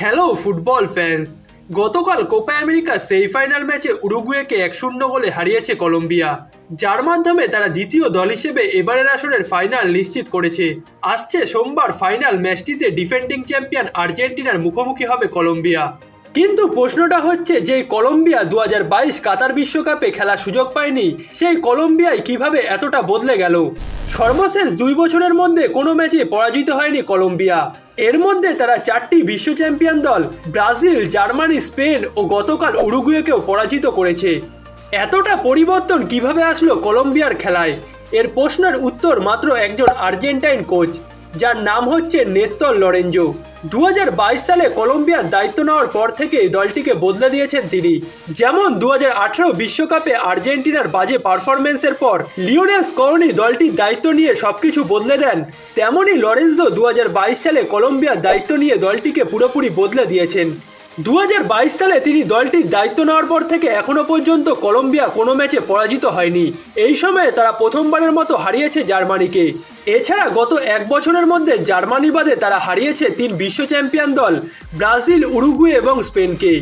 Hello football fans গতকাল Copa আমেরিকার semifinal ম্যাচে উরুগুয়েকে এক শূন্য গোলে হারিয়েছে কলম্বিয়া। যার মাধ্যমে তারা দ্বিতীয় দল হিসেবে এবারের আসরের ফাইনাল নিশ্চিত করেছে। আসছে সোমবার ফাইনাল ম্যাচটিতে ডিফেন্ডিং চ্যাম্পিয়ন আর্জেন্টিনার মুখোমুখি হবে কলম্বিয়া। কিন্তু প্রশ্নটা হচ্ছে যে কলম্বিয়া দু হাজার বাইশ কাতার বিশ্বকাপে খেলার সুযোগ পায়নি, সেই কলম্বিয়ায় কীভাবে এতটা বদলে গেল? সর্বশেষ দুই বছরের মধ্যে কোনো ম্যাচে পরাজিত হয়নি কলম্বিয়া। এর মধ্যে তারা চারটি বিশ্ব চ্যাম্পিয়ন দল, ব্রাজিল, জার্মানি, স্পেন ও গতকাল উরুগুয়েকেও পরাজিত করেছে। এতটা পরিবর্তন কীভাবে আসলো কলম্বিয়ার খেলায়? এর প্রশ্নের উত্তর মাত্র একজন আর্জেন্টাইন কোচ। যার নাম হচ্ছে নেস্তর লরেঞ্জো। দু সালে কলম্বিয়ার দায়িত্ব নেওয়ার পর থেকে দলটিকে বদলে দিয়েছেন তিনি। যেমন দু বিশ্বকাপে আর্জেন্টিনার বাজে পারফরমেন্সের পর লিওনেল স্করনি দলটির দায়িত্ব নিয়ে সবকিছু বদলে দেন তেমনই লরেন্সো দু সালে কলম্বিয়ার দায়িত্ব নিয়ে দলটিকে পুরোপুরি বদলে দিয়েছেন। দু হাজার বাইশ সালে তিনি দলটির দায়িত্ব নেওয়ার পর থেকে এখনও পর্যন্ত কলম্বিয়া কোনো ম্যাচে পরাজিত হয়নি। এই সময়ে তারা প্রথমবারের মতো হারিয়েছে জার্মানিকে। এছাড়া গত এক বছরের মধ্যে জার্মানি বাদে তারা হারিয়েছে তিন বিশ্ব চ্যাম্পিয়ন দল, ব্রাজিল, উরুগুয়ে এবং স্পেনকে।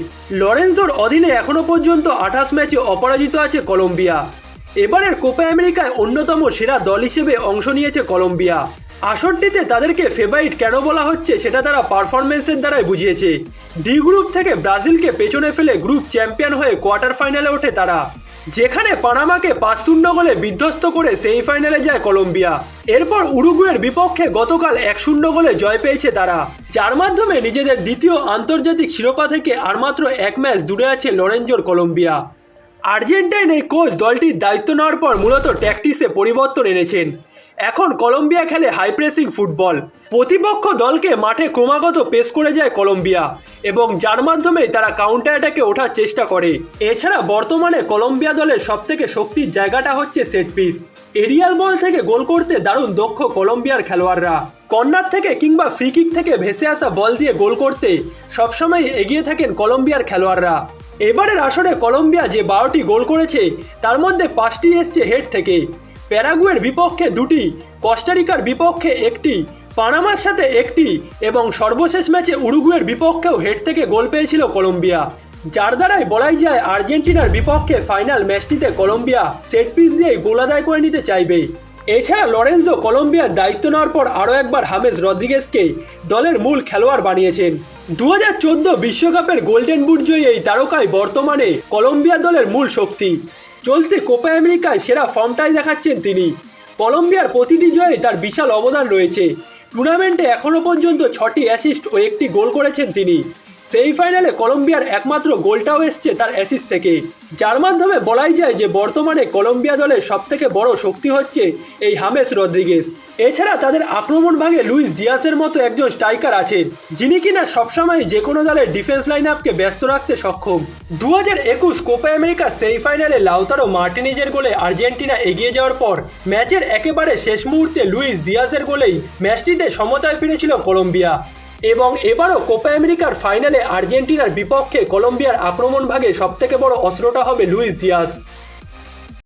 লরেন্সোর অধীনে এখনও পর্যন্ত আঠাশ ম্যাচে অপরাজিত আছে কলম্বিয়া। এবারের কোপা আমেরিকায় অন্যতম সেরা দল হিসেবে অংশ নিয়েছে কলম্বিয়া। আসরটিতে তাদেরকে ফেভারিট কেন বলা হচ্ছে সেটা তারা পারফরমেন্সের দ্বারাই বুঝিয়েছে। ডি গ্রুপ থেকে ব্রাজিলকে পেছনে ফেলে গ্রুপ চ্যাম্পিয়ন হয়ে কোয়ার্টার ফাইনালে ওঠে তারা। যেখানে পানামাকে পাঁচ শূন্য গোলে বিধ্বস্ত করে সেমিফাইনালে যায় কলম্বিয়া। এরপর উরুগুয়ের বিপক্ষে গতকাল এক শূন্য গোলে জয় পেয়েছে তারা। যার মাধ্যমে নিজেদের দ্বিতীয় আন্তর্জাতিক শিরোপা থেকে আর মাত্র এক ম্যাচ দূরে আছে লরেঞ্জোর কলম্বিয়া। আর্জেন্টাইন এই কোচ দলটির দায়িত্ব নেওয়ার পর মূলত ট্যাকটিসে পরিবর্তন এনেছেন। এখন কলম্বিয়া খেলে হাই প্রেসিং ফুটবল প্রতিপক্ষ দলকে মাঠে ক্রমাগত পেশ করে যায় কলম্বিয়া এবং যার মাধ্যমে তারা কাউন্টার অ্যাটাকে ওঠার চেষ্টা করে। এছাড়া বর্তমানে কলম্বিয়া দলের সবথেকে শক্তির জায়গাটা হচ্ছে সেট পিস এরিয়াল বল থেকে গোল করতে দারুণ দক্ষ কলম্বিয়ার খেলোয়াড়রা। কর্নার থেকে কিংবা ফ্রি কিক থেকে ভেসে আসা বল দিয়ে গোল করতে সবসময় এগিয়ে থাকেন কলম্বিয়ার খেলোয়াড়রা। এবারের আসরে কলম্বিয়া যে বারোটি গোল করেছে, তার মধ্যে পাঁচটি এসছে হেড থেকে। প্যারাগুয়ের বিপক্ষে দুটি, কস্টারিকার বিপক্ষে একটি, পানামার সাথে একটি এবং সর্বশেষ ম্যাচে উরুগুয়ের বিপক্ষেও হেড থেকে গোল পেয়েছিল কলম্বিয়া। যার দ্বারাই বলাই যায় আর্জেন্টিনার বিপক্ষে ফাইনাল ম্যাচটিতে কলম্বিয়া সেট পিস দিয়েই গোল আদায় করে নিতে চাইবে। এছাড়া লরেন্সো কলম্বিয়ার দায়িত্ব নেওয়ার পর আরও একবার হামেজ রদ্রিগেসকে দলের মূল খেলোয়াড় বানিয়েছেন। দু হাজার বিশ্বকাপের গোল্ডেন বুট জয়ী এই তারকায় বর্তমানে কলম্বিয়া দলের মূল শক্তি। চলতি কোপা আমেরিকায় সেরা ফর্মটাই দেখাচ্ছেন তিনি। কলম্বিয়ার প্রতিটি জয়ে তার বিশাল অবদান রয়েছে। টুর্নামেন্টে এখনও পর্যন্ত ছটি অ্যাসিস্ট ও একটি গোল করেছেন তিনি। সেই ফাইনালে কলম্বিয়ার একমাত্র গোলটাও এসছে তার অ্যাসিস থেকে যার মাধ্যমে বলাই যায় যে বর্তমানে কলম্বিয়া দলের সবথেকে বড় শক্তি হচ্ছে এই হামেস রদ্রিগেস এছাড়া তাদের আক্রমণ ভাগে লুইস দিয়াসের মতো একজন স্ট্রাইকার আছেন, যিনি কিনা সবসময় যে কোনো দলের ডিফেন্স লাইন আপকে ব্যস্ত রাখতে সক্ষম। দু হাজার একুশ কোপা আমেরিকার সেমিফাইনালে লাউতারো মার্টিনিজের গোলে আর্জেন্টিনা এগিয়ে যাওয়ার পর ম্যাচের একেবারে শেষ মুহূর্তে লুইস দিয়াসের গোলেই ম্যাচটিতে সমতায় ফিরেছিল কলম্বিয়া। এবং এবারও কোপা আমেরিকার ফাইনালে আর্জেন্টিনার বিপক্ষে কলম্বিয়ার আক্রমণ ভাগে সবথেকে বড় অস্ত্রটা হবে লুইস দিয়াস।